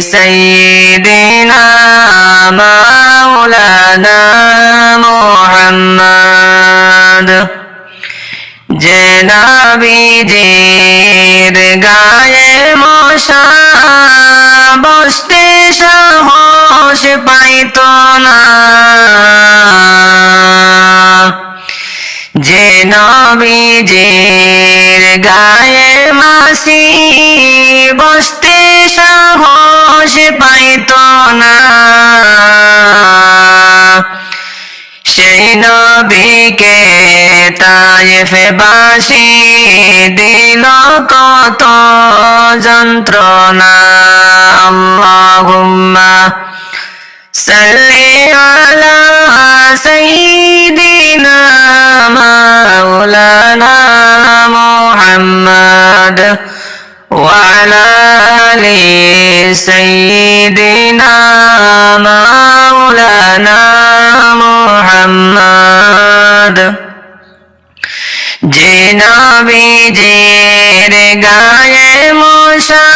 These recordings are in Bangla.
سيدنا مولانا محمد জেনাবিজির গায়ে মশা বসতে সাহস পাইত না যে নবীজির গায়ে মাসি, বসতে সাহস পাইত না। সেই নবীকে তাইফে বাসি দিল কত যন্ত্রণা। আল্লাহুম্মা সাল্লি আলা সাইয়্যিদিনা জিনাবিজের গায়ে মশা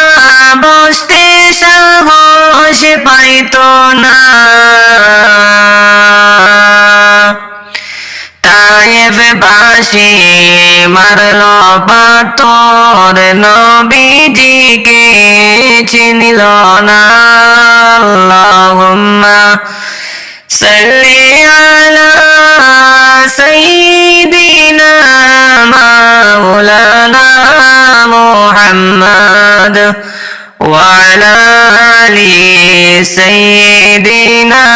বসতে সাহস পাইত না। তায়েব বাসি মারল পাতর নবীজিকে চিনিল না। আল্লাহুম্মা সাল্লি মুহাম্মদ وعلى آل سيدنا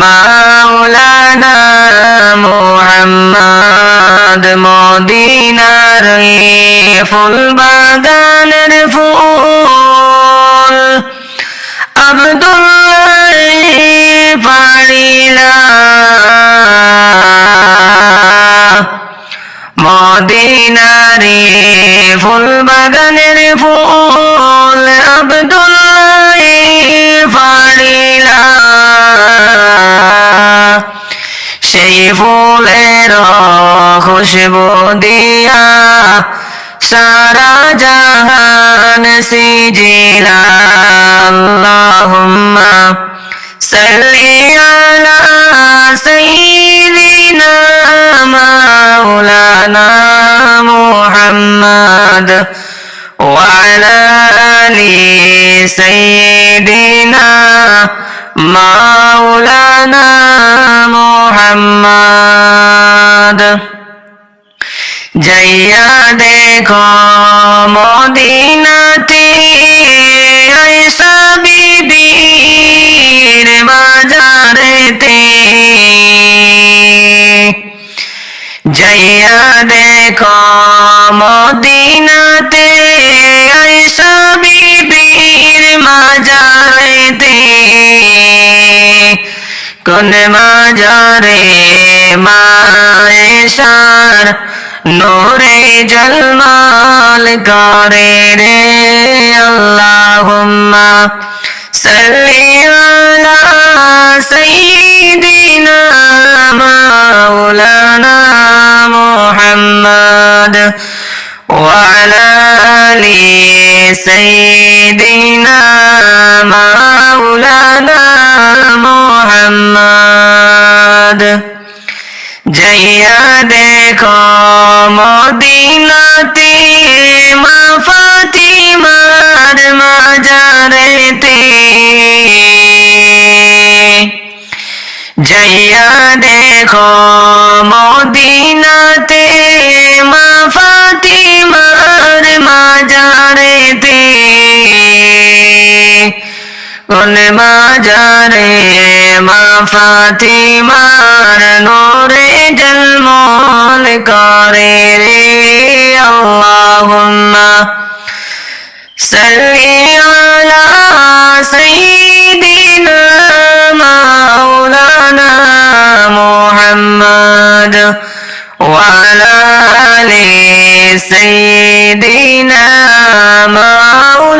মাওলানা মোহাম্মদ মদিনার ফুল বাগানের ফুল আব্দুল্লাহ পারিলা खुशबू दिया सारा जहान से जिला अल्लाहुम्मा सल्ली अला सय्यिदिना मौलाना मुहम्मद وعلى آل سيدنا مولانا محمد যাইয়া দেখো মদিনাতে আয়সা বিবির বাজারেতে যাইয়া দেখো মদিনাতে আয়সা বিবির মাজারেতে কোন মাজারে মায়েশার নোরে জলমাল করে রে আল্লাহুম্মা সাল্লি আলা সাইয়্যিদিনা মাওলানা মুহাম্মদ وعلى آل سيدنا مولانا محمد যাইয়া দেখো মদিনাতে মা ফাতিমার মাজারেতে যাইয়া দেখো মদিনাতে মা ফাতিমার মাজারেতে কোন মাজারে মা ফাতিমার নো করে রে আল্লাহুম্মা সাল্লি আলা সাইয়্যিদিনা মাওলানা মুহাম্মদ وعلى آل سيدنا مولانا